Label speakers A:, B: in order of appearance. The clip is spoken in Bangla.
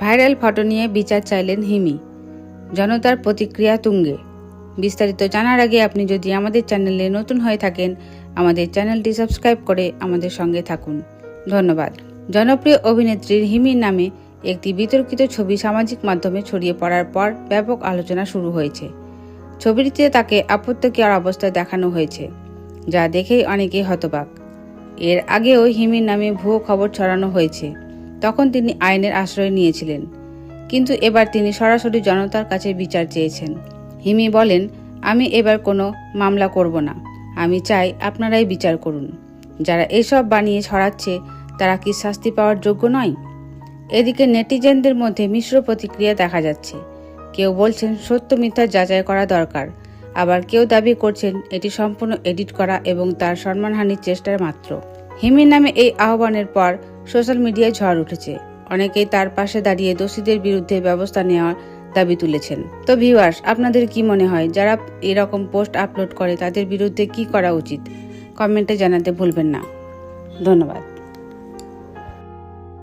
A: ভাইরাল ফটো নিয়ে বিচার চাইলেন হিমি। জনতার প্রতিক্রিয়া তুঙ্গে। বিস্তারিত জানার আগে আপনি যদি আমাদের চ্যানেলে নতুন হয়ে থাকেন, আমাদের চ্যানেলটি সাবস্ক্রাইব করে আমাদের সঙ্গে থাকুন। ধন্যবাদ। জনপ্রিয় অভিনেত্রীর হিমির নামে একটি বিতর্কিত ছবি সামাজিক মাধ্যমে ছড়িয়ে পড়ার পর ব্যাপক আলোচনা শুরু হয়েছে। ছবিটিতে তাকে আপত্তিকর অবস্থায় দেখানো হয়েছে, যা দেখেই অনেকেই হতবাক। এর আগেও হিমির নামে ভুয়ো খবর ছড়ানো হয়েছে। তখন তিনি আইনের আশ্রয় নিয়েছিলেন। কিন্তু এবার তিনি সরাসরি জনতার কাছে বিচার চেয়েছেন। হিমি বলেন, আমি এবার কোনো মামলা করব না। আমি চাই আপনারাই বিচার করুন। যারা এসব বানিয়ে ছড়াচ্ছে, তারা কি শাস্তি পাওয়ার যোগ্য নয়? এদিকে নেটিজেনদের মধ্যে মিশ্র প্রতিক্রিয়া দেখা যাচ্ছে। কেউ বলছেন, সত্য মিথ্যা যাচাই করা দরকার। আবার কেউ দাবি করছেন, এটি সম্পূর্ণ এডিট করা এবং তার সম্মানহানির চেষ্টার মাত্র। হিমির নামে এই আহ্বানের পর সোশ্যাল মিডিয়ায় ঝড় উঠেছে। অনেকেই তার পাশে দাঁড়িয়ে দোষীদের বিরুদ্ধে ব্যবস্থা নেওয়ার দাবি তুলেছেন। তো ভিউয়ার্স আপনাদের কি মনে হয়, যারা এরকম পোস্ট আপলোড করে তাদের বিরুদ্ধে কি করা উচিত? কমেন্টে জানাতে ভুলবেন না। ধন্যবাদ।